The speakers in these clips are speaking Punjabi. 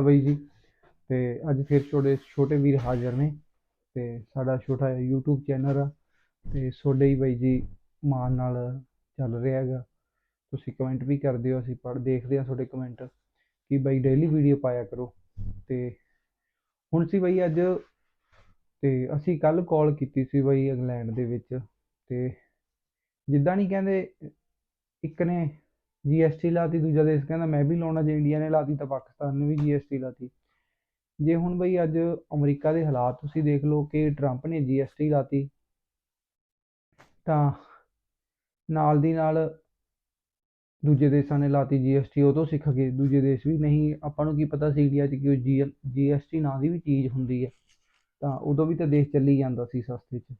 ਬਾਈ ਜੀ। ਤੇ ਅੱਜ ਫਿਰ ਛੋਟੇ ਛੋਟੇ ਵੀਰ ਹਾਜ਼ਰ ਨੇ ਤੇ ਸਾਡਾ ਛੋਟਾ YouTube ਚੈਨਲ ਆ। ਤੇ ਤੁਹਾਡੇ ਹੀ ਬਾਈ ਜੀ ਮਾਨ ਨਾਲ ਚੱਲ ਰਿਹਾ ਹੈਗਾ। ਤੁਸੀਂ ਕਮੈਂਟ ਵੀ ਕਰਦੇ ਹੋ, ਅਸੀਂ ਪੜ੍ਹ ਦੇਖਦੇ ਹਾਂ ਤੁਹਾਡੇ ਕਮੈਂਟ ਕਿ ਬਾਈ ਡੇਲੀ ਵੀਡੀਓ ਪਾਇਆ ਕਰੋ। ਤੇ ਹੁਣ ਸੀ ਬਾਈ ਅੱਜ ਤੇ ਅਸੀਂ ਕੱਲ ਕਾਲ ਕੀਤੀ ਸੀ ਬਾਈ ਇੰਗਲੈਂਡ ਦੇ ਵਿੱਚ। ਤੇ ਜਿੱਦਾਂ ਨਹੀਂ ਕਹਿੰਦੇ, ਇੱਕ ਨੇ ਜੀਐਸਟੀ ਲਾਤੀ, ਦੂਜਾ ਦੇਸ਼ ਕਹਿੰਦਾ ਮੈਂ ਵੀ ਲਾਉਣਾ, ਜੇ ਇੰਡੀਆ ਨੇ ਲਾਤੀ ਤਾਂ ਪਾਕਿਸਤਾਨ ਨੇ ਵੀ ਜੀਐਸਟੀ ਲਾਤੀ। ਜੇ ਹੁਣ ਬਈ ਅੱਜ ਅਮਰੀਕਾ ਦੇ ਹਾਲਾਤ ਤੁਸੀਂ ਦੇਖ ਲਓ ਕਿ ਟਰੰਪ ਨੇ ਜੀਐਸਟੀ ਲਾਤੀ, ਤਾਂ ਨਾਲ ਦੀ ਨਾਲ ਦੂਜੇ ਦੇਸ਼ਾਂ ਨੇ ਲਾਤੀ ਜੀਐਸਟੀ ਉਹ ਤੋਂ ਸਿੱਖ ਗਏ ਦੂਜੇ ਦੇਸ਼ ਵੀ। ਨਹੀਂ, ਆਪਾਂ ਨੂੰ ਕੀ ਪਤਾ ਸੀ ਇੰਡੀਆ 'ਚ ਕਿ ਜੀਐਸਟੀ ਨਾਂ ਦੀ ਵੀ ਚੀਜ਼ ਹੁੰਦੀ ਹੈ ਤਾਂ ਉਦੋਂ ਵੀ ਤਾਂ ਦੇਸ਼ ਚੱਲੀ ਜਾਂਦਾ ਸੀ ਸਸਤੇ 'ਚ।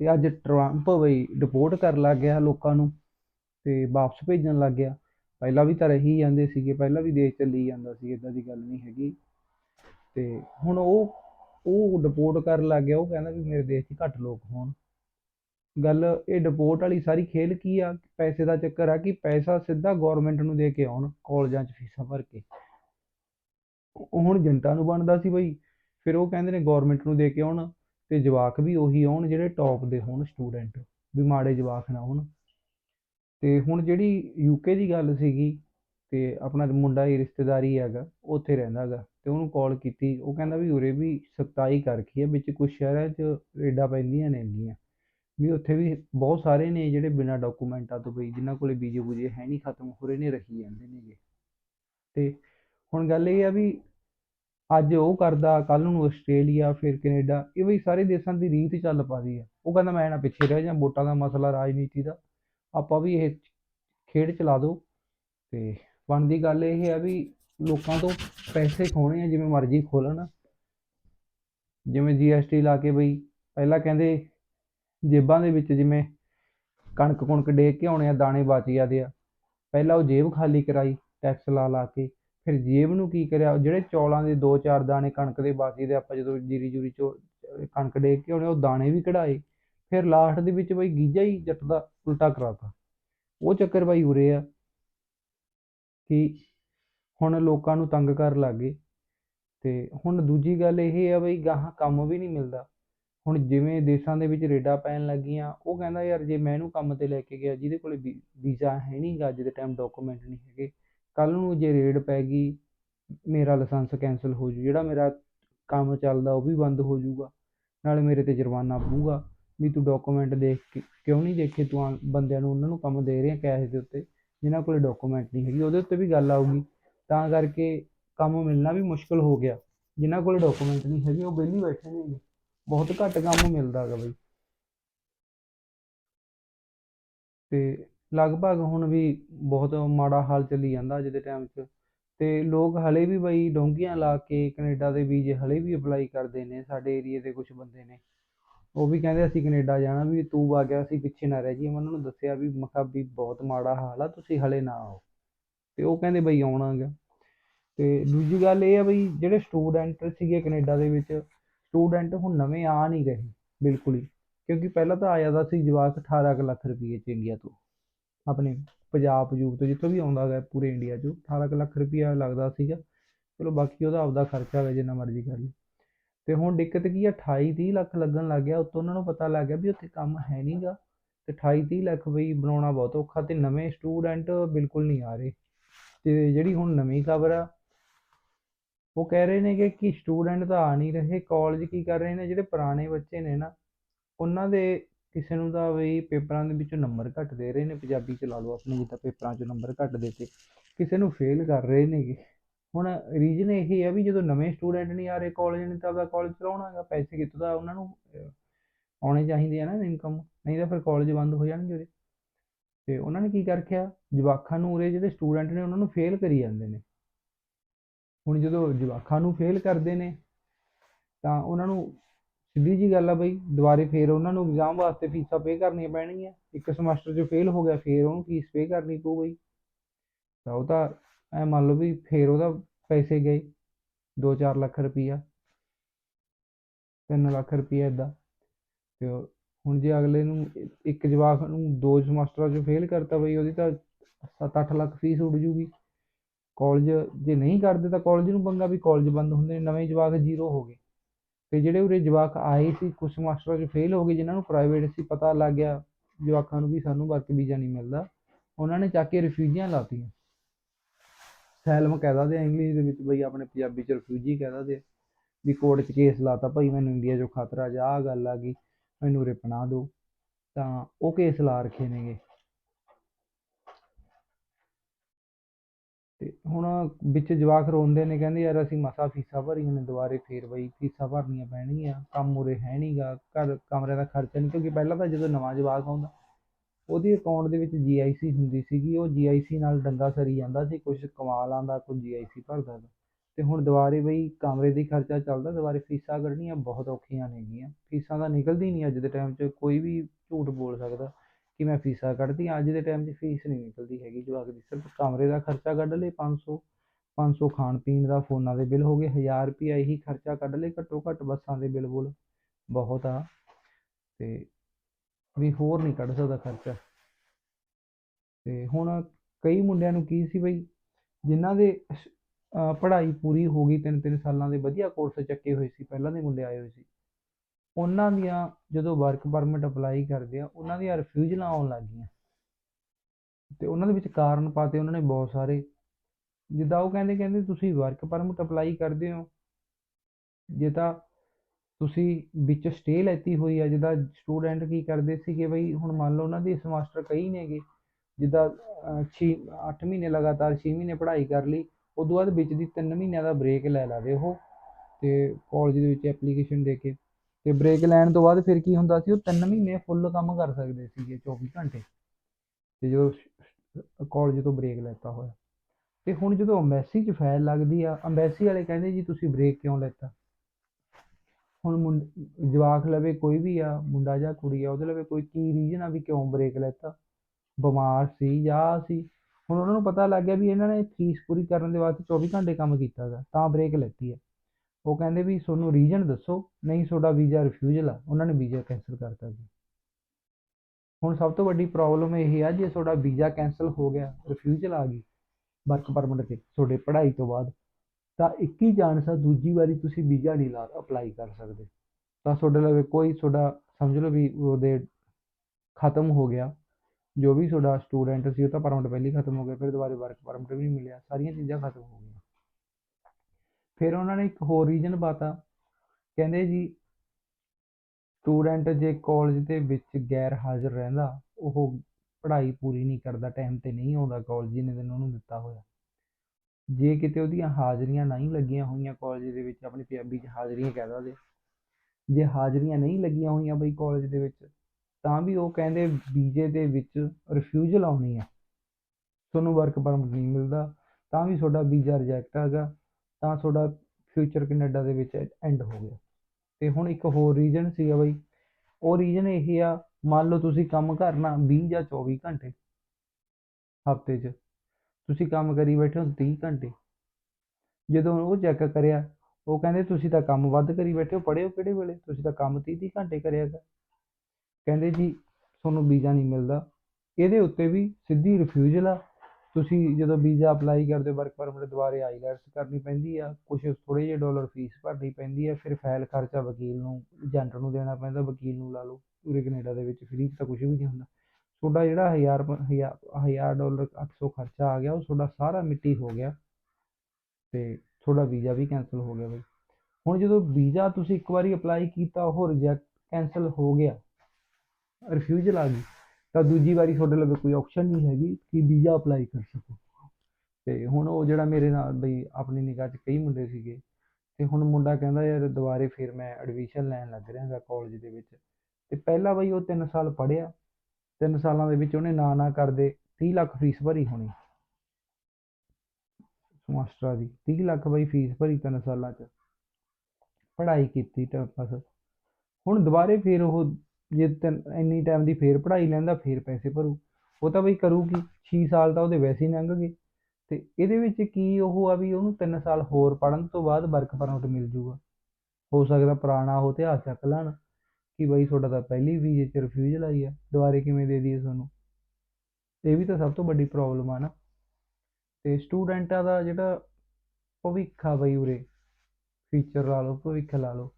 ਤੇ ਅੱਜ ਟਰੰਪ ਬਈ ਡਿਪੋਰਟ ਕਰਨ ਲੱਗ ਗਿਆ ਲੋਕਾਂ ਨੂੰ ਤੇ ਵਾਪਸ ਭੇਜਣ ਲੱਗ ਗਿਆ। ਪਹਿਲਾਂ ਵੀ ਤਾਂ ਰਹੀ ਜਾਂਦੇ ਸੀਗੇ, ਪਹਿਲਾਂ ਵੀ ਦੇਸ਼ ਚੱਲੀ ਜਾਂਦਾ ਸੀ ਇਦਾਂ ਦੀ ਗੱਲ ਨਹੀਂ ਹੈਗੀ। ਤੇ ਹੁਣ ਉਹ ਉਹ ਡਿਪੋਰਟ ਕਰਨ ਲੱਗ ਗਿਆ, ਉਹ ਕਹਿੰਦਾ ਵੀ ਮੇਰੇ ਦੇਸ਼ 'ਚ ਘੱਟ ਲੋਕ ਹੋਣ। ਗੱਲ ਇਹ ਡਿਪੋਰਟ ਵਾਲੀ ਸਾਰੀ ਖੇਲ ਕੀ ਆ? ਪੈਸੇ ਦਾ ਚੱਕਰ ਆ ਕਿ ਪੈਸਾ ਸਿੱਧਾ ਗਵਰਨਮੈਂਟ ਨੂੰ ਦੇ ਕੇ ਆਉਣ, ਕਾਲਜਾਂ 'ਚ ਫੀਸਾਂ ਭਰ ਕੇ। ਹੁਣ ਜਨਤਾ ਨੂੰ ਬਣਦਾ ਸੀ ਬਈ, ਫਿਰ ਉਹ ਕਹਿੰਦੇ ਨੇ ਗਵਰਨਮੈਂਟ ਨੂੰ ਦੇ ਕੇ ਆਉਣ, ਤੇ ਜਵਾਕ ਵੀ ਉਹੀ ਆਉਣ ਜਿਹੜੇ ਟੌਪ ਦੇ ਹੋਣ ਸਟੂਡੈਂਟ ਵੀ ਮਾੜੇ ਜਵਾਕ ਨਾ ਹੋਣ। ਅਤੇ ਹੁਣ ਜਿਹੜੀ ਯੂਕੇ ਦੀ ਗੱਲ ਸੀਗੀ ਅਤੇ ਆਪਣਾ ਮੁੰਡਾ ਹੀ ਰਿਸ਼ਤੇਦਾਰੀ ਹੈਗਾ, ਉੱਥੇ ਰਹਿੰਦਾ ਹੈਗਾ ਅਤੇ ਉਹਨੂੰ ਕਾਲ ਕੀਤੀ, ਉਹ ਕਹਿੰਦਾ ਵੀ ਉਰੇ ਵੀ ਸਖਤਾਈ ਕਰ ਰੱਖੀ ਹੈ, ਵਿੱਚ ਕੁਛ ਸ਼ਹਿਰਾਂ 'ਚ ਰੇਡਾਂ ਪੈਂਦੀਆਂ ਨੇ ਹੈਗੀਆਂ ਵੀ ਉੱਥੇ ਵੀ ਬਹੁਤ ਸਾਰੇ ਨੇ ਜਿਹੜੇ ਬਿਨਾਂ ਡਾਕੂਮੈਂਟਾਂ ਤੋਂ ਬਈ, ਜਿਨ੍ਹਾਂ ਕੋਲ ਵੀਜ਼ੇ ਵੂਜੇ ਹੈ ਨਹੀਂ ਖਤਮ ਹੋ ਰਹੇ ਨੇ ਰੱਖੀ ਜਾਂਦੇ ਨੇਗੇ ਅਤੇ ਹੁਣ ਗੱਲ ਇਹ ਆ ਵੀ ਅੱਜ ਉਹ ਕਰਦਾ ਕੱਲ ਨੂੰ ਆਸਟ੍ਰੇਲੀਆ, ਫਿਰ ਕੈਨੇਡਾ, ਇਹ ਵੀ ਸਾਰੇ ਦੇਸ਼ਾਂ ਦੀ ਰੀਤ ਚੱਲ ਪਾ ਪਾਦੀ ਆ ਉਹ ਕਹਿੰਦਾ ਮੈਂ ਨਾ ਪਿੱਛੇ ਰਹਿ ਜਾ, ਵੋਟਾਂ ਦਾ ਮਸਲਾ ਰਾਜਨੀਤੀ ਦਾ। ਆਪਾਂ ਵੀ ਇਹ ਖੇਡ ਚਲਾ ਦਿਓ ਤੇ ਬਣਦੀ ਗੱਲ ਇਹ ਆ ਵੀ ਲੋਕਾਂ ਤੋਂ ਪੈਸੇ ਖੋਣੇ ਆ, ਜਿਵੇਂ ਮਰਜ਼ੀ ਖੋਲਣ ਜਿਵੇਂ ਜੀਐਸਟੀ ਲਾ ਕੇ ਬਈ, ਪਹਿਲਾਂ ਕਹਿੰਦੇ ਜੇਬਾਂ ਦੇ ਵਿੱਚ ਜਿਵੇਂ ਕਣਕ ਕੁਣਕ ਡੇਕ ਕੇ ਆਉਣੇ ਆ, ਦਾਣੇ ਬਚ ਜਾਂਦੇ ਆ। ਪਹਿਲਾਂ ਉਹ ਜੇਬ ਖਾਲੀ ਕਰਾਈ ਟੈਕਸ ਲਾ ਲਾ ਕੇ। ਫਿਰ ਜੇਬ ਨੂੰ ਕੀ ਕਰਿਆ? ਜਿਹੜੇ ਚੌਲਾਂ ਦੇ ਦੋ ਚਾਰ ਦਾਣੇ ਕਣਕ ਦੇ ਬਾਕੀ ਦੇ ਆਪਾਂ ਜਦੋਂ ਜੀਰੀ ਜੂਰੀ ਚੋ, ਕਣਕ ਡੇਕ ਕੇ ਆਉਣੇ ਉਹ ਦਾਣੇ ਵੀ ਕਢਾਏ। ਫਿਰ ਲਾਸਟ ਦੇ ਵਿੱਚ ਬਈ ਗੀਜਾ ਹੀ ਜੱਟ ਦਾ ਉਲਟਾ ਕਰਾਤਾ। ਉਹ ਚੱਕਰ ਬਾਈ ਉਰੇ ਆ ਕਿ ਹੁਣ ਲੋਕਾਂ ਨੂੰ ਤੰਗ ਕਰਨ ਲੱਗ ਗਏ ਤੇ ਹੁਣ ਦੂਜੀ ਗੱਲ ਇਹ ਆ ਬਈ ਗਾਹਾਂ ਕੰਮ ਵੀ ਨਹੀਂ ਮਿਲਦਾ। ਹੁਣ ਜਿਵੇਂ ਦੇਸ਼ਾਂ ਦੇ ਵਿੱਚ ਰੇਡਾਂ ਪੈਣ ਲੱਗੀਆਂ, ਉਹ ਕਹਿੰਦਾ ਯਾਰ ਜੇ ਮੈਂ ਇਹਨੂੰ ਕੰਮ ਤੇ ਲੈ ਕੇ ਗਿਆ, ਜਿਹਦੇ ਕੋਲੇ ਵੀਜ਼ਾ ਹੈ ਨਹੀਂਗਾ ਅੱਜ ਦੇ ਟਾਈਮ ਡਾਕੂਮੈਂਟ ਨਹੀਂ ਹੈਗੇ ਕੱਲ ਨੂੰ ਜੇ ਰੇਡ ਪੈ ਗਈ, ਮੇਰਾ ਲਾਇਸੈਂਸ ਕੈਂਸਲ ਹੋ ਜੂ, ਜਿਹੜਾ ਮੇਰਾ ਕੰਮ ਚੱਲਦਾ ਉਹ ਵੀ ਬੰਦ ਹੋ ਜਾਊਗਾ ਨਾਲੇ ਮੇਰੇ ਤੇ ਜੁਰਮਾਨਾ ਪਊਗਾ। ਵੀ ਤੂੰ ਡਾਕੂਮੈਂਟ ਦੇਖ ਕੇ ਕਿਉਂ ਨਹੀਂ ਦੇਖੇ ਤੂੰ ਬੰਦਿਆਂ ਨੂੰ, ਉਹਨਾਂ ਨੂੰ ਕੰਮ ਦੇ ਰਿਹਾ ਕੈਸ਼ ਦੇ ਉੱਤੇ, ਜਿਨ੍ਹਾਂ ਕੋਲ ਡਾਕੂਮੈਂਟ ਨਹੀਂ ਹੈਗੀ, ਉਹਦੇ ਉੱਤੇ ਵੀ ਗੱਲ ਆਊਗੀ। ਤਾਂ ਕਰਕੇ ਕੰਮ ਮਿਲਣਾ ਵੀ ਮੁਸ਼ਕਲ ਹੋ ਗਿਆ। ਜਿਨ੍ਹਾਂ ਕੋਲ ਡਾਕੂਮੈਂਟ ਨਹੀਂ ਹੈਗੇ, ਉਹ ਵਿਹਲੀ ਬੈਠੇ ਨੇ ਬਹੁਤ ਘੱਟ ਕੰਮ ਮਿਲਦਾ ਹੈਗਾ ਬਈ। ਤੇ ਲਗਭਗ ਹੁਣ ਵੀ ਬਹੁਤ ਮਾੜਾ ਹਾਲ ਚੱਲੀ ਜਾਂਦਾ ਅੱਜ ਦੇ ਟਾਈਮ 'ਚ। ਤੇ ਲੋਕ ਹਲੇ ਵੀ ਬਈ ਡੋਂਗੀਆਂ ਲਾ ਕੇ ਕੈਨੇਡਾ ਦੇ ਵੀਜ਼ੇ ਹਲੇ ਵੀ ਅਪਲਾਈ ਕਰਦੇ ਨੇ, ਸਾਡੇ ਏਰੀਏ ਦੇ ਕੁਝ ਬੰਦੇ ਨੇ। ਉਹ ਵੀ ਕਹਿੰਦੇ ਅਸੀਂ ਕੈਨੇਡਾ ਜਾਣਾ ਵੀ ਤੂੰ ਆ ਗਿਆ, ਅਸੀਂ ਪਿੱਛੇ ਨਾ ਰਹਿ ਜਾਈਏ। ਮੈਂ ਉਹਨਾਂ ਨੂੰ ਦੱਸਿਆ ਵੀ ਮਖਾ ਵੀ ਬਹੁਤ ਮਾੜਾ ਹਾਲ ਆ, ਤੁਸੀਂ ਹਲੇ ਨਾ ਆਓ। ਤੇ ਉਹ ਕਹਿੰਦੇ ਬਈ ਆਉਣਾ ਗਾ ਤੇ ਦੂਜੀ ਗੱਲ ਇਹ ਆ ਬਈ, ਜਿਹੜੇ ਸਟੂਡੈਂਟ ਸੀਗੇ ਕੈਨੇਡਾ ਦੇ ਵਿੱਚ, ਸਟੂਡੈਂਟ ਹੁਣ ਨਵੇਂ ਆ ਨਹੀਂ ਰਹੇ, ਬਿਲਕੁਲ ਹੀ। ਕਿਉਂਕਿ ਪਹਿਲਾਂ ਤਾਂ ਆ ਜਾਂਦਾ ਸੀ ਜਵਾਕ 18 ਕੁ ਲੱਖ ਰੁਪਏ 'ਚ ਇੰਡੀਆ ਤੋਂ। ਆਪਣੇ ਪੰਜਾਬ ਪਜੂਬ ਤੋਂ, ਜਿੱਥੋਂ ਵੀ ਆਉਂਦਾ ਗਾ, ਪੂਰੇ ਇੰਡੀਆ 'ਚੋਂ 18 ਕੁ ਲੱਖ ਰੁਪਈਆ ਲੱਗਦਾ ਸੀਗਾ। ਚਲੋ ਬਾਕੀ ਉਹਦਾ ਆਪਦਾ ਖਰਚਾ ਹੋਵੇ ਜਿੰਨਾ ਮਰਜ਼ੀ ਕਰ ਲਏ ਤੇ ਹੁਣ ਦਿੱਕਤ ਕੀ ਆ? 28 30 ਲੱਖ ਲੱਗਣ ਲੱਗ ਗਿਆ। ਉੱਤੋਂ ਉਹਨਾਂ ਨੂੰ ਪਤਾ ਲੱਗ ਗਿਆ ਵੀ ਉੱਥੇ ਕੰਮ ਹੈ ਨਹੀਂਗਾ ਤੇ 28 30 ਲੱਖ ਵੀ ਬਣਾਉਣਾ ਬਹੁਤ ਔਖਾ ਤੇ ਨਵੇਂ ਸਟੂਡੈਂਟ ਬਿਲਕੁਲ ਨਹੀਂ ਆ ਰਹੇ। ਤੇ ਜਿਹੜੀ ਹੁਣ ਨਵੀਂ ਖਬਰ ਆ, ਉਹ ਕਹਿ ਰਹੇ ਨੇ ਕਿ ਸਟੂਡੈਂਟ ਤਾਂ ਆ ਨਹੀਂ ਰਹੇ। ਕਾਲਜ ਕੀ ਕਰ ਰਹੇ ਨੇ? ਜਿਹੜੇ ਪੁਰਾਣੇ ਬੱਚੇ ਨੇ ਨਾ, ਉਹਨਾਂ ਦੇ ਕਿਸੇ ਨੂੰ ਤਾਂ ਵੀ ਪੇਪਰਾਂ ਦੇ ਵਿੱਚੋਂ ਨੰਬਰ ਘੱਟ ਦੇ ਰਹੇ ਨੇ। ਪੰਜਾਬੀ ਚ ਲਾ ਲਓ, ਆਪਣੇ ਜਿੱਦਾਂ ਪੇਪਰਾਂ 'ਚੋਂ ਨੰਬਰ ਘੱਟ ਦਿੱਤੇ ਕਿਸੇ ਨੂੰ ਫੇਲ ਕਰ ਰਹੇ ਨੇਗੇ। ਹੁਣ ਰੀਜਨ ਇਹ ਹੈ ਵੀ ਜਦੋਂ ਨਵੇਂ ਸਟੂਡੈਂਟ ਨਹੀਂ ਆ ਰਹੇ ਕਾਲਜ ਨੇ ਤਾਂ ਆਪਦਾ ਕਾਲਜ ਚਲਾਉਣਾ ਹੈਗਾ, ਪੈਸੇ ਕਿੱਥੋਂ ਦਾ ਉਹਨਾਂ ਨੂੰ ਆਉਣੇ ਚਾਹੀਦੇ ਆ ਨਾ ਇਨਕਮ ਨਹੀਂ ਤਾਂ ਫਿਰ ਕਾਲਜ ਬੰਦ ਹੋ ਜਾਣਗੇ ਉਹਦੇ ਤੇ ਉਹਨਾਂ ਨੇ ਕੀ ਕਰ ਰੱਖਿਆ? ਜਵਾਕਾਂ ਨੂੰ ਉਰੇ ਜਿਹੜੇ ਸਟੂਡੈਂਟ ਨੇ ਉਹਨਾਂ ਨੂੰ ਫੇਲ ਕਰੀ ਜਾਂਦੇ ਨੇ। ਹੁਣ ਜਦੋਂ ਜਵਾਖਾਂ ਨੂੰ ਫੇਲ ਕਰਦੇ ਨੇ, ਤਾਂ ਉਹਨਾਂ ਨੂੰ ਸਿੱਧੀ ਜੀ ਗੱਲ ਆ ਬਈ, ਦੁਬਾਰੇ ਫੇਰ ਉਹਨਾਂ ਨੂੰ ਐਗਜ਼ਾਮ ਵਾਸਤੇ ਫੀਸਾਂ ਪੇ ਕਰਨੀਆਂ ਪੈਣਗੀਆਂ। ਇੱਕ ਸਮੈਸਟਰ 'ਚ ਫੇਲ ਹੋ ਗਿਆ, ਫੇਰ ਉਹਨੂੰ ਫੀਸ ਪੇ ਕਰਨੀ ਪਊ ਬਈ। ਤਾਂ ਉਹ ਤਾਂ ਐ ਮੰਨ ਲਓ ਵੀ ਫੇਰ ਉਹਦਾ ਪੈਸੇ ਗਏ 2-4 ਲੱਖ ਰੁਪਈਆ 3 ਲੱਖ ਰੁਪਈਆ ਇਦਾਂ ਤੇ ਹੁਣ ਜੇ ਅਗਲੇ ਨੂੰ ਇੱਕ ਜਵਾਕ ਨੂੰ ਦੋ ਸਮੈਸਟਰਾਂ 'ਚ ਫੇਲ ਕਰਤਾ ਬਈ, ਉਹਦੀ ਤਾਂ 7-8 ਲੱਖ ਫੀਸ ਉੱਡ ਜੂਗੀ। ਕਾਲਜ ਜੇ ਨਹੀਂ ਕਰਦੇ ਤਾਂ ਕਾਲਜ ਨੂੰ ਪੰਗਾ ਵੀ ਕਾਲਜ ਬੰਦ ਹੁੰਦੇ ਨੇ, ਨਵੇਂ ਜਵਾਕ ਜ਼ੀਰੋ ਹੋ ਗਏ। ਤੇ ਜਿਹੜੇ ਉਰੇ ਜਵਾਕ ਆਏ ਸੀ, ਕੁਛ ਮਾਸਟਰਾਂ 'ਚ ਫੇਲ ਹੋ ਗਏ, ਜਿਨ੍ਹਾਂ ਨੂੰ ਪ੍ਰਾਈਵੇਟ ਸੀ, ਪਤਾ ਲੱਗ ਗਿਆ ਜਵਾਕਾਂ ਨੂੰ ਵੀ ਸਾਨੂੰ ਵਰਕ ਵੀਜ਼ਾ ਨਹੀਂ ਮਿਲਦਾ। ਉਹਨਾਂ ਨੇ ਚੱਕ ਕੇ ਰਿਫਿਊਜੀਆਂ ਲਾਤੀਆਂ। ਸੈਲਮ ਕਹਿ ਦਿੰਦੇ ਇੰਗਲਿਸ਼ ਦੇ ਵਿੱਚ ਬਈ ਆਪਣੇ ਪੰਜਾਬੀ 'ਚ ਰਿਫਿਊਜੀ ਕਹਿ ਦਿੰਦੇ ਵੀ ਕੋਰਟ 'ਚ ਕੇਸ ਲਾਤਾ ਭਾਈ ਮੈਨੂੰ ਇੰਡੀਆ 'ਚੋਂ ਖਤਰਾ ਜਾ ਆਹ ਗੱਲ ਆ ਗਈ, ਮੈਨੂੰ ਉਰੇ ਪਨਾਹ ਦਿਓ। ਤਾਂ ਉਹ ਕੇਸ ਲਾ ਰੱਖੇ ਨੇਗੇ। ਤੇ ਹੁਣ ਵਿੱਚ ਜਵਾਕ ਰੋਂਦੇ ਨੇ, ਕਹਿੰਦੇ ਯਾਰ ਅਸੀਂ ਮਸਾਂ ਫੀਸਾਂ ਭਰੀਆਂ ਨੇ ਦੁਬਾਰੇ, ਫੇਰ ਬਈ ਫੀਸਾਂ ਭਰਨੀਆਂ ਪੈਣਗੀਆਂ, ਕੰਮ ਉਰੇ ਹੈ ਨਹੀਂਗਾ ਘਰ ਕਮਰੇ ਦਾ ਖਰਚਾ ਨਹੀਂ ਕਿਉਂਕਿ ਪਹਿਲਾਂ ਤਾਂ ਜਦੋਂ ਨਵਾਂ ਜਵਾਕ ਆਉਂਦਾ ਉਹਦੀ ਅਕਾਊਂਟ ਦੇ ਵਿੱਚ ਜੀਆਈਸੀ ਹੁੰਦੀ ਸੀਗੀ, ਉਹ ਜੀਆਈਸੀ ਨਾਲ ਡੰਗਾ ਸਰੀ ਜਾਂਦਾ ਸੀ ਕੁਝ ਕਮਾ ਲਾਂਦਾ ਕੁਝ ਜੀਆਈਸੀ ਭਰਦਾ ਤਾ ਤੇ ਹੁਣ ਦੁਬਾਰੇ ਬਈ ਕਮਰੇ ਦੀ ਖਰਚਾ ਚੱਲਦਾ, ਦੁਬਾਰੇ ਫੀਸਾਂ ਕੱਢਣੀਆਂ ਬਹੁਤ ਔਖੀਆਂ ਨੇਗੀਆਂ ਫੀਸਾਂ ਤਾਂ ਨਿਕਲਦੀ ਨਹੀਂ ਅੱਜ ਦੇ ਟਾਈਮ 'ਚ, ਕੋਈ ਵੀ ਝੂਠ ਬੋਲ ਸਕਦਾ ਕਿ ਮੈਂ ਫੀਸਾਂ ਕੱਢਦੀ ਅੱਜ ਦੇ ਟਾਈਮ 'ਚ ਫੀਸ ਨਹੀਂ ਨਿਕਲਦੀ ਹੈਗੀ ਜਵਾਕ ਦੀ। ਸਿਰਫ ਕਮਰੇ ਦਾ ਖਰਚਾ ਕੱਢ ਲਏ 500 500 ਖਾਣ ਪੀਣ ਦਾ ਫੋਨਾਂ ਦੇ ਬਿੱਲ ਹੋ ਗਏ 1000 ਰੁਪਈਆ ਇਹੀ ਖਰਚਾ ਕੱਢ ਲਏ, ਘੱਟੋ ਘੱਟ ਬੱਸਾਂ ਦੇ ਬਿੱਲ ਬੁੱਲ, ਬਹੁਤ ਆ। ਤੇ ਵੀ ਹੋਰ ਨਹੀਂ ਕੱਢ ਸਕਦਾ ਖਰਚਾ। ਤੇ ਹੁਣ ਕਈ ਮੁੰਡਿਆਂ ਨੂੰ ਕੀ ਸੀ ਬਈ, ਜਿਨ੍ਹਾਂ ਦੇ ਪੜ੍ਹਾਈ ਪੂਰੀ ਹੋ ਗਈ ਤਿੰਨ ਤਿੰਨ ਸਾਲਾਂ ਦੇ ਵਧੀਆ ਕੋਰਸ ਚੱਕੇ ਹੋਏ ਸੀ, ਪਹਿਲਾਂ ਦੇ ਮੁੰਡੇ ਆਏ ਹੋਏ ਸੀ। ਉਹਨਾਂ ਦੀਆਂ ਜਦੋਂ ਵਰਕ ਪਰਮਿਟ ਅਪਲਾਈ ਕਰਦੇ ਆ, ਉਹਨਾਂ ਦੀਆਂ ਰਿਫਿਊਜ਼ਲਾਂ ਆਉਣ ਲੱਗ ਗਈਆਂ। ਤੇ ਉਹਨਾਂ ਦੇ ਵਿੱਚ ਕਾਰਨ ਪਾਤੇ ਉਹਨਾਂ ਨੇ ਬਹੁਤ ਸਾਰੇ। ਜਿੱਦਾਂ ਉਹ ਕਹਿੰਦੇ ਕਹਿੰਦੇ ਤੁਸੀਂ ਵਰਕ ਪਰਮਿਟ ਅਪਲਾਈ ਕਰਦੇ ਹੋ, ਜੇ ਤਾਂ ਤੁਸੀਂ ਵਿੱਚ ਸਟੇ ਲੈਤੀ ਹੋਈ ਆ, ਜਿੱਦਾਂ ਸਟੂਡੈਂਟ ਕੀ ਕਰਦੇ ਸੀਗੇ ਬਈ, ਹੁਣ ਮੰਨ ਲਓ ਉਹਨਾਂ ਦੇ ਸਮੈਸਟਰ ਕਈ ਨੇਗੇ ਜਿੱਦਾਂ 6 8 ਮਹੀਨੇ ਲਗਾਤਾਰ 6 ਮਹੀਨੇ ਪੜ੍ਹਾਈ ਕਰ ਲਈ ਉਦੋਂ ਬਾਅਦ ਵਿੱਚ ਦੀ 3 ਮਹੀਨਿਆਂ ਦਾ ਬ੍ਰੇਕ ਲੈ ਲਾਵੇ ਉਹ, ਤੇ ਕਾਲਜ ਦੇ ਵਿੱਚ ਐਪਲੀਕੇਸ਼ਨ ਦੇ ਕੇ, ਤੇ ਬ੍ਰੇਕ ਲੈਣ ਤੋਂ ਬਾਅਦ ਫਿਰ ਕੀ ਹੁੰਦਾ ਸੀ, ਉਹ 3 ਮਹੀਨੇ ਫੁੱਲ ਕੰਮ ਕਰ ਸਕਦੇ ਸੀਗੇ 24 ਘੰਟੇ, ਤੇ ਜਦੋਂ ਕਾਲਜ ਤੋਂ ਬ੍ਰੇਕ ਲੈਤਾ ਹੋਇਆ। ਤੇ ਹੁਣ ਜਦੋਂ ਅੰਬੈਸੀ 'ਚ ਫਾਈਲ ਲੱਗਦੀ ਆ ਅੰਬੈਸੀ ਵਾਲੇ ਕਹਿੰਦੇ ਜੀ, ਤੁਸੀਂ ਬ੍ਰੇਕ ਕਿਉਂ ਲੈਤਾ? ਹੁਣ ਮੁੰਡ, ਜਵਾਕ ਲਵੇ ਕੋਈ ਵੀ ਆ, ਮੁੰਡਾ ਜਾਂ ਕੁੜੀ ਆ, ਉਹਦੇ ਲਵੇ ਕੋਈ ਕੀ ਰੀਜਨ ਆ ਵੀ ਕਿਉਂ ਬ੍ਰੇਕ ਲੈਤਾ? ਬਿਮਾਰ ਸੀ, ਜਾਂ ਸੀ। ਹੁਣ ਉਹਨਾਂ ਨੂੰ ਪਤਾ ਲੱਗ ਗਿਆ ਵੀ ਇਹਨਾਂ ਨੇ ਫੀਸ ਪੂਰੀ ਕਰਨ ਦੇ ਵਾਸਤੇ 24 ਘੰਟੇ ਕੰਮ ਕੀਤਾ ਗਾ, ਤਾਂ ਬ੍ਰੇਕ ਲੈਤੀ ਹੈ ਉਹ ਕਹਿੰਦੇ ਵੀ ਤੁਹਾਨੂੰ ਰੀਜਨ ਦੱਸੋ, ਨਹੀਂ ਤੁਹਾਡਾ ਵੀਜ਼ਾ ਰਿਫਿਊਜ਼ਲ ਆ ਉਹਨਾਂ ਨੇ ਵੀਜ਼ਾ ਕੈਂਸਲ ਕਰਤਾ ਜੀ। ਹੁਣ ਸਭ ਤੋਂ ਵੱਡੀ ਪ੍ਰੋਬਲਮ ਇਹ ਆ, ਜੇ ਤੁਹਾਡਾ ਵੀਜ਼ਾ ਕੈਂਸਲ ਹੋ ਗਿਆ ਰਿਫਿਊਜ਼ਲ ਆ ਗਈ ਵਰਕ ਪਰਮਿਟ ਤੇ, ਤੁਹਾਡੇ ਪੜ੍ਹਾਈ ਤੋਂ ਬਾਅਦ। ਤਾਂ ਇੱਕ ਹੀ ਚਾਂਸ ਆ, ਦੂਜੀ ਵਾਰੀ ਤੁਸੀਂ ਵੀਜ਼ਾ ਨਹੀਂ ਲਾ, ਅਪਲਾਈ ਕਰ ਸਕਦੇ। ਤਾਂ ਤੁਹਾਡੇ ਲਵੇ ਕੋਈ ਤੁਹਾਡਾ, ਸਮਝ ਲਓ ਵੀ ਉਹਦੇ ਖਤਮ ਹੋ ਗਿਆ। ਜੋ ਵੀ ਤੁਹਾਡਾ ਸਟੂਡੈਂਟ ਸੀ, ਉਹ ਤਾਂ ਪਰਮਿਟ ਪਹਿਲੀ ਖਤਮ ਹੋ ਗਿਆ, ਫਿਰ ਦੁਬਾਰੇ ਵਰਕ ਪਰਮਿਟ ਵੀ ਨਹੀਂ ਮਿਲਿਆ। ਸਾਰੀਆਂ ਚੀਜ਼ਾਂ ਖਤਮ ਹੋ ਗਈਆਂ। ਫਿਰ ਉਹਨਾਂ ਨੇ ਇੱਕ ਹੋਰ ਰੀਜਨ ਪਾਤਾ। ਕਹਿੰਦੇ ਜੀ, ਸਟੂਡੈਂਟ ਜੇ ਕਾਲਜ ਦੇ ਵਿੱਚ ਗੈਰ ਹਾਜ਼ਰ ਰਹਿੰਦਾ, ਉਹ ਪੜ੍ਹਾਈ ਪੂਰੀ ਨਹੀਂ ਕਰਦਾ ਟਾਈਮ ਤੇ ਨਹੀਂ ਆਉਂਦਾ ਕਾਲਜ ਜਿਹਨੇ ਦਿਨ ਉਹਨੂੰ ਦਿੱਤਾ ਹੋਇਆ। ਜੇ ਕਿਤੇ ਉਹਦੀਆਂ ਹਾਜ਼ਰੀਆਂ ਨਹੀਂ ਲੱਗੀਆਂ ਹੋਈਆਂ ਕਾਲਜ ਦੇ ਵਿੱਚ, ਆਪਣੀ ਪੰਜਾਬੀ 'ਚ ਹਾਜ਼ਰੀਆਂ ਕਹਿ ਦਿੰਦੇ ਜੇ ਹਾਜ਼ਰੀਆਂ ਨਹੀਂ ਲੱਗੀਆਂ ਹੋਈਆਂ ਬਈ ਕਾਲਜ ਦੇ ਵਿੱਚ, ਤਾਂ ਵੀ ਉਹ ਕਹਿੰਦੇ ਵੀਜ਼ੇ ਦੇ ਵਿੱਚ ਰਿਫਿਊਜ਼ਲ ਆਉਣੀ ਆ। ਤੁਹਾਨੂੰ ਵਰਕ ਪਰਮਿਟ ਨਹੀਂ ਮਿਲਦਾ, ਤਾਂ ਵੀ ਤੁਹਾਡਾ ਵੀਜ਼ਾ ਰਿਜੈਕਟ ਹੈਗਾ, ਤਾਂ ਤੁਹਾਡਾ ਫਿਊਚਰ ਕੈਨੇਡਾ ਦੇ ਵਿੱਚ ਐਂਡ ਹੋ ਗਿਆ। ਤੇ ਹੁਣ ਇੱਕ ਹੋਰ ਰੀਜਨ ਸੀਗਾ ਬਈ, ਉਹ ਰੀਜਨ ਇਹ ਆ, ਮੰਨ ਲਓ ਤੁਸੀਂ ਕੰਮ ਕਰਨਾ 20 ਜਾਂ 24 ਘੰਟੇ ਹਫ਼ਤੇ 'ਚ ਤੁਸੀਂ ਕੰਮ ਕਰੀ ਬੈਠੇ ਹੋ 30 ਘੰਟੇ। ਜਦੋਂ ਉਹ ਚੈੱਕ ਕਰਿਆ, ਉਹ ਕਹਿੰਦੇ ਤੁਸੀਂ ਤਾਂ ਕੰਮ ਵੱਧ ਕਰੀ ਬੈਠੇ ਹੋ, ਪੜ੍ਹੇ ਹੋ ਕਿਹੜੇ ਵੇਲੇ? ਤੁਸੀਂ ਤਾਂ ਕੰਮ 30 30 ਘੰਟੇ ਕਰਿਆ ਗਾ ਕਹਿੰਦੇ ਜੀ, ਤੁਹਾਨੂੰ ਵੀਜ਼ਾ ਨਹੀਂ ਮਿਲਦਾ। ਇਹਦੇ ਉੱਤੇ ਵੀ ਸਿੱਧੀ ਰਿਫਿਊਜ਼ਲ ਆ। ਤੁਸੀਂ ਜਦੋਂ ਵੀਜ਼ਾ ਅਪਲਾਈ ਕਰਦੇ ਵਰਕ ਪਰਮਿਟ ਦੁਬਾਰੇ ਆਈਲੈਟਸ ਕਰਨੀ ਪੈਂਦੀ ਆ। ਕੁਝ ਥੋੜੇ ਜਿਹੇ ਡਾਲਰ ਫੀਸ ਭਰਨੀ ਪੈਂਦੀ ਆ, ਫਿਰ ਫਾਈਲ ਖਰਚਾ ਵਕੀਲ ਨੂੰ ਏਜੰਟ ਨੂੰ ਦੇਣਾ ਪੈਂਦਾ, ਵਕੀਲ ਨੂੰ ਲਾ ਲਓ। ਪੂਰੇ ਕੈਨੇਡਾ ਦੇ ਵਿੱਚ ਫ੍ਰੀ ਤਾਂ ਕੁਝ ਵੀ ਨਹੀਂ ਹੁੰਦਾ। ਤੁਹਾਡਾ ਜਿਹੜਾ ਹਜ਼ਾਰ ਪ- ਹਜ਼ਾਰ ਹਜ਼ਾਰ ਡਾਲਰ 800 ਖਰਚਾ ਆ ਗਿਆ, ਉਹ ਤੁਹਾਡਾ ਸਾਰਾ ਮਿੱਟੀ ਹੋ ਗਿਆ ਤੇ ਤੁਹਾਡਾ ਵੀਜ਼ਾ ਵੀ ਕੈਂਸਲ ਹੋ ਗਿਆ ਬਈ। ਹੁਣ ਜਦੋਂ ਵੀਜ਼ਾ ਤੁਸੀਂ ਇੱਕ ਵਾਰੀ ਅਪਲਾਈ ਕੀਤਾ, ਉਹ ਰਿਜੈਕਟ ਕੈਂਸਲ ਹੋ ਗਿਆ ਰਿਫਿਊਜ਼ਲ ਆ ਗਈ, ਤਾਂ ਦੂਜੀ ਵਾਰੀ ਤੁਹਾਡੇ ਲਵੇ ਕੋਈ ਆਪਸ਼ਨ ਨਹੀਂ ਹੈਗੀ ਕਿ ਵੀਜ਼ਾ ਅਪਲਾਈ ਕਰ ਸਕੋ। ਤੇ ਹੁਣ ਉਹ ਜਿਹੜਾ ਮੇਰੇ ਨਾਲ ਬਈ ਆਪਣੀ ਨਿਗਾਹ 'ਚ ਕਈ ਮੁੰਡੇ ਸੀਗੇ, ਤੇ ਹੁਣ ਮੁੰਡਾ ਕਹਿੰਦਾ ਯਾਰ ਦੁਬਾਰੇ ਫਿਰ ਮੈਂ ਐਡਮਿਸ਼ਨ ਲੈਣ ਲੱਗ ਰਿਹਾ ਗਾ ਕਾਲਜ ਦੇ ਵਿੱਚ। ਤੇ ਪਹਿਲਾਂ ਬਈ ਉਹ 3 ਸਾਲ ਪੜ੍ਹਿਆ ਤਿੰਨ ਸਾਲਾਂ ਦੇ ਵਿੱਚ ਉਹਨੇ ਨਾ ਨਾ ਕਰਦੇ 30 ਲੱਖ ਫੀਸ ਭਰੀ ਹੋਣੀ। ਮਾਸਟਰਾਂ ਦੀ 30 ਲੱਖ ਬਈ ਫੀਸ ਭਰੀ ਤਿੰਨ ਸਾਲਾਂ 'ਚ। ਪੜ੍ਹਾਈ ਕੀਤੀ ਤਾਂ ਬਸ। ਹੁਣ ਦੁਬਾਰੇ ਫਿਰ ਉਹ ਜੇ ਤਿੰਨ ਇੰਨੀ ਟਾਈਮ ਦੀ ਫੇਰ ਪੜ੍ਹਾਈ ਲੈਂਦਾ, ਫੇਰ ਪੈਸੇ ਭਰੂ। ਉਹ ਤਾਂ ਬਈ ਕਰੂਗੀ 6 ਸਾਲ ਤਾਂ ਉਹਦੇ ਵੈਸੇ ਹੀ ਲੰਘ ਗਏ। ਤੇ ਇਹਦੇ ਵਿੱਚ ਕੀ ਉਹ ਆ ਵੀ ਉਹਨੂੰ 3 ਸਾਲ ਹੋਰ ਪੜ੍ਹਨ ਤੋਂ ਬਾਅਦ ਵਰਕ ਪਰਮਿਟ ਮਿਲ ਜੂਗਾ। ਹੋ ਸਕਦਾ ਪੁਰਾਣਾ ਉਹ ਇਤਿਹਾਸ ਚੱਕ ਲੈਣ। ਕਿ ਬਈ ਤੁਹਾਡਾ ਤਾਂ ਪਹਿਲੀ ਵੀਜ਼ੇ 'ਚ ਰਿਫਿਊਜ਼ਲ ਆਈ ਆ, ਦੁਬਾਰੇ ਕਿਵੇਂ ਦੇ ਦਈਏ ਤੁਹਾਨੂੰ? ਇਹ ਵੀ ਤਾਂ ਸਭ ਤੋਂ ਵੱਡੀ ਪ੍ਰੋਬਲਮ ਆ ਨਾ। ਤੇ ਸਟੂਡੈਂਟਾਂ ਦਾ ਜਿਹੜਾ ਭਵਿੱਖ ਆ ਬਈ ਉਰੇ ਫਿਊਚਰ ਲਾ ਲਓ, ਭਵਿੱਖ ਲਾ ਲਓ,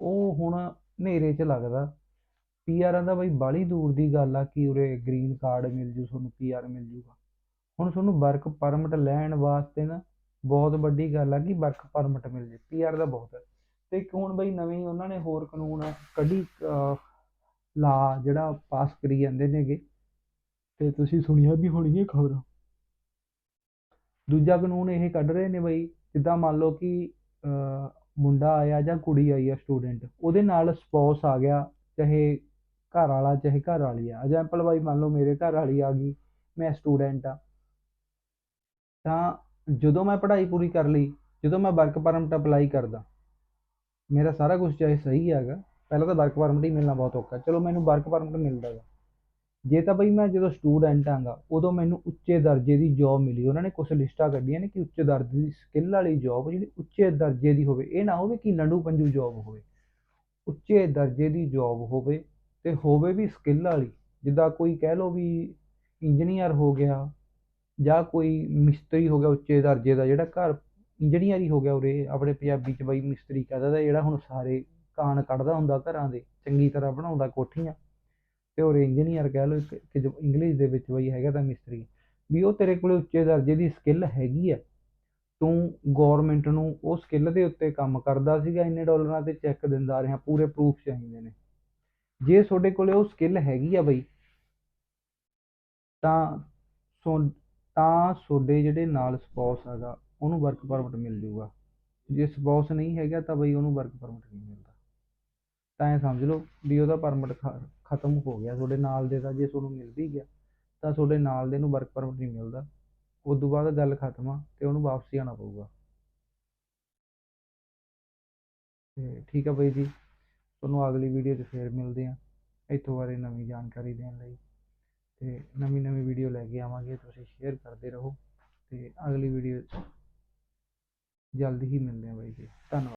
ਉਹ ਹੁਣ ਹਨੇਰੇ 'ਚ ਲੱਗਦਾ। ਪੀਆਰਾਂ ਦਾ ਬਈ ਬਾਹਲੀ ਦੂਰ ਦੀ ਗੱਲ ਆ ਕਿ ਉਰੇ ਗ੍ਰੀਨ ਕਾਰਡ ਮਿਲ ਜੂ, ਤੁਹਾਨੂੰ ਪੀਆਰ ਮਿਲ ਜੂਗਾ। ਹੁਣ ਤੁਹਾਨੂੰ ਵਰਕ ਪਰਮਿਟ ਲੈਣ ਵਾਸਤੇ ਨਾ ਬਹੁਤ ਵੱਡੀ ਗੱਲ ਆ ਕਿ ਵਰਕ ਪਰਮਿਟ ਮਿਲ ਜੇ। ਪੀਆਰ ਦਾ ਬਹੁਤ ਤੇ ਇੱਕ ਹੁਣ ਬਈ ਨਵੀਂ ਉਹਨਾਂ ਨੇ ਹੋਰ ਕਾਨੂੰਨ ਕੱਢੀ ਲਾ ਜਿਹੜਾ ਪਾਸ ਕਰੀ ਜਾਂਦੇ ਨੇਗੇ। ਤੇ ਤੁਸੀਂ ਸੁਣਿਆ ਵੀ ਹੋਣਗੀਆਂ ਖਬਰਾਂ। ਦੂਜਾ ਕਾਨੂੰਨ ਇਹ ਕੱਢ ਰਹੇ ਨੇ ਬਈ, ਜਿੱਦਾਂ ਮੰਨ ਲਓ ਕਿ ਮੁੰਡਾ ਆਇਆ ਜਾਂ ਕੁੜੀ ਆਈ ਆ ਸਟੂਡੈਂਟ, ਉਹਦੇ ਨਾਲ ਸਪੌਸ ਆ ਗਿਆ, ਚਾਹੇ ਘਰ ਵਾਲਾ ਚਾਹੇ ਘਰ ਵਾਲੀ ਆ। ਐਗਜ਼ਾਮਪਲ ਬਾਈ ਮੰਨ ਲਓ ਮੇਰੇ ਘਰ ਵਾਲੀ ਆ ਗਈ, ਮੈਂ ਸਟੂਡੈਂਟ ਆ। ਤਾਂ ਜਦੋਂ ਮੈਂ ਪੜ੍ਹਾਈ ਪੂਰੀ ਕਰ ਲਈ, ਜਦੋਂ ਮੈਂ ਵਰਕ ਪਰਮਿਟ ਅਪਲਾਈ ਕਰਦਾ ਮੇਰਾ ਸਾਰਾ ਕੁਝ ਚਾਹੇ ਸਹੀ ਹੈਗਾ। ਪਹਿਲਾਂ ਤਾਂ ਵਰਕ ਪਰਮਿਟ ਹੀ ਮਿਲਣਾ ਬਹੁਤ ਔਖਾ। ਚਲੋ ਮੈਨੂੰ ਵਰਕ ਪਰਮਿਟ ਮਿਲਦਾ ਗਾ ਜੇ ਤਾਂ ਬਈ ਮੈਂ ਜਦੋਂ ਸਟੂਡੈਂਟ ਆਂਗਾ, ਉਦੋਂ ਮੈਨੂੰ ਉੱਚੇ ਦਰਜੇ ਦੀ ਜੌਬ ਮਿਲੀ। ਉਹਨਾਂ ਨੇ ਕੁਝ ਲਿਸਟਾਂ ਕੱਢੀਆਂ ਨੇ ਕਿ ਉੱਚੇ ਦਰਜੇ ਦੀ ਸਕਿੱਲ ਵਾਲੀ ਜੌਬ ਜਿਹੜੀ ਉੱਚੇ ਦਰਜੇ ਦੀ ਹੋਵੇ। ਇਹ ਨਾ ਹੋਵੇ ਕਿ ਲੰਡੂ ਪੰਜੂ ਜੌਬ ਹੋਵੇ। ਉੱਚੇ ਦਰਜੇ ਦੀ ਜੌਬ ਹੋਵੇ ਤੇ ਹੋਵੇ ਵੀ ਸਕਿੱਲ ਵਾਲੀ। ਜਿੱਦਾਂ ਕੋਈ ਕਹਿ ਲਓ ਵੀ ਇੰਜੀਨੀਅਰ ਹੋ ਗਿਆ ਜਾਂ ਕੋਈ ਮਿਸਤਰੀ ਹੋ ਗਿਆ ਉੱਚੇ ਦਰਜੇ ਦਾ, ਜਿਹੜਾ ਘਰ ਇੰਜੀਨੀਅਰ ਹੀ ਹੋ ਗਿਆ ਉਰੇ, ਆਪਣੇ ਪੰਜਾਬੀ ਚ ਬਾਈ ਮਿਸਤਰੀ ਕਹਿੰਦਾ ਦਾ ਜਿਹੜਾ ਹੁਣ ਸਾਰੇ ਕਾਣ ਕੱਢਦਾ ਹੁੰਦਾ ਘਰਾਂ ਦੇ, ਚੰਗੀ ਤਰ੍ਹਾਂ ਬਣਾਉਂਦਾ ਕੋਠੀਆਂ। ਤੇ ਉਰੇ ਇੰਜੀਨੀਅਰ ਕਹਿ ਲਓ ਇੱਕ ਜੋ ਇੰਗਲਿਸ਼ ਦੇ ਵਿੱਚ ਬਈ ਹੈਗਾ ਤਾਂ ਮਿਸਤਰੀ। ਵੀ ਉਹ ਤੇਰੇ ਕੋਲ ਉੱਚੇ ਦਰਜੇ ਦੀ ਸਕਿੱਲ ਹੈਗੀ ਆ। ਤੂੰ ਗਵਰਨਮੈਂਟ ਨੂੰ ਉਹ ਸਕਿੱਲ ਦੇ ਉੱਤੇ ਕੰਮ ਕਰਦਾ ਸੀਗਾ, ਇੰਨੇ ਡਾਲਰਾਂ ਤੇ ਚੈੱਕ ਦਿੰਦਾ ਰਿਹਾ, ਪੂਰੇ ਪ੍ਰੂਫ ਚਾਹੀਦੇ ਨੇ। ਜੇ ਤੁਹਾਡੇ ਕੋਲੇ ਉਹ ਸਕਿੱਲ ਹੈਗੀ ਆ ਬਈ, ਤਾਂ ਸੋ, ਤਾਂ ਤੁਹਾਡੇ ਜਿਹੜੇ ਨਾਲ ਸਪੌਸ ਹੈਗਾ ਉਹਨੂੰ ਵਰਕ ਪਰਮਿਟ ਮਿਲ ਜੂਗਾ ਜੇ ਸਪੌਸ ਨਹੀਂ ਹੈਗਾ ਤਾਂ ਬਈ ਉਹਨੂੰ ਵਰਕ ਪਰਮਿਟ ਨਹੀਂ ਮਿਲਦਾ। ਤਾਂ ਐਂ ਸਮਝ ਲਓ ਵੀ ਉਹਦਾ ਪਰਮਿਟ ਖਤਮ ਹੋ ਗਿਆ। ਤੁਹਾਡੇ ਨਾਲ ਦੇ ਦਾ ਜੇ ਤੁਹਾਨੂੰ ਮਿਲ ਵੀ ਗਿਆ, ਤਾਂ ਤੁਹਾਡੇ ਨਾਲ ਦੇ ਨੂੰ ਵਰਕ ਪਰਮਿਟ ਨਹੀਂ ਮਿਲਦਾ। ਉਸ ਤੋਂ ਬਾਅਦ ਗੱਲ ਖਤਮ ਆ ਤੇ ਉਹਨੂੰ ਵਾਪਸ ਆਉਣਾ ਪਊਗਾ। ਤੇ ਠੀਕ ਆ ਬਾਈ ਜੀ। ਤੁਹਾਨੂੰ ਅਗਲੀ ਵੀਡੀਓ 'ਚ ਫੇਰ ਮਿਲਦੇ ਆ। ਇੱਥੋਂ ਬਾਰੇ ਨਵੀਂ ਜਾਣਕਾਰੀ ਦੇਣ ਲਈ। ਤੇ ਨਵੀਂ ਨਵੀਂ ਵੀਡੀਓ ਲੈ ਕੇ ਆਵਾਂਗੇ। ਤੁਸੀਂ ਸ਼ੇਅਰ ਕਰਦੇ ਰਹੋ। ਤੇ ਅਗਲੀ ਵੀਡੀਓ ਜਲਦੀ ਹੀ ਮਿਲਦੇ ਹਾਂ ਬਾਈ ਜੀ ਧੰਨਵਾਦ।